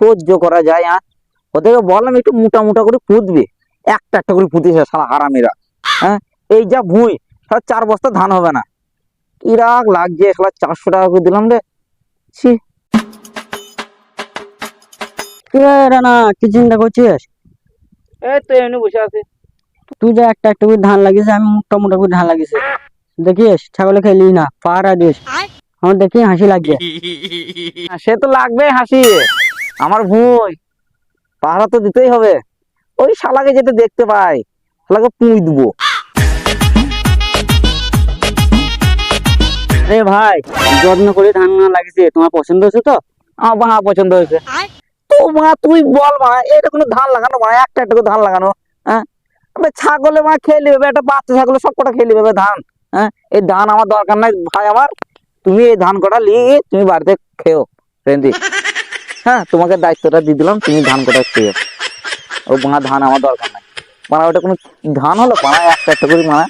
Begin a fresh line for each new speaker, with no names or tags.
সহ্য করা যায় আর ওদেরকে বললাম একটু মোটা মোটা করে পুঁতবে। একটা একটা করে পুঁতেছে সারা হারামিরা হ্যাঁ? এই যা ভুঁই সারা চার বস্তা ধান হবে না। কি রাগ লাগছে সারা চারশো টাকা করে দিলাম রে। ছি।
রানা কি চিন্তা করছিস?
এই তো এমনি বসে আছি।
তুই যে একটা একটা করে ধান লাগিয়েছিস আমি মোটা মোটা করে ধান লাগিয়েছি। দেখিস ছাগলে খেলি না পাহারা দিস। আমার দেখি হাসি লাগছে।
সে তো লাগবে হাসি। আমার ভুঁই। পাহারা তো দিতেই হবে। ওই শালাকে যেটা দেখতে পাই শালাকে পুঁই দেবো।
রে ভাই যত্ন করে ধান লাগিয়েছে তোমার পছন্দ হয়েছে তো?
আমার মা পছন্দ হয়েছে। তো মা তুই বল মা এটা কোনো ধান লাগানো মা? একটা একটা করে ধান লাগানো হ্যাঁ? ছাগলে মা খেয়ে নেবে একটা বাচ্চা ছাগলে সব কটা খেয়ে নেবে ধান হ্যাঁ? এই ধান আমার দরকার নাই ভাই আমার। তুমি এই ধান কটা নিয়ে তুমি বাড়িতে খেও রেন্দি হ্যাঁ তোমাকে দায়িত্বটা দিয়ে দিলাম, তুমি ধান কটা খেয়ে। ও মা ধান আমার দরকার নাই। মানে ওটা কোনো ধান হলো? মানা একটা একটা করে মানা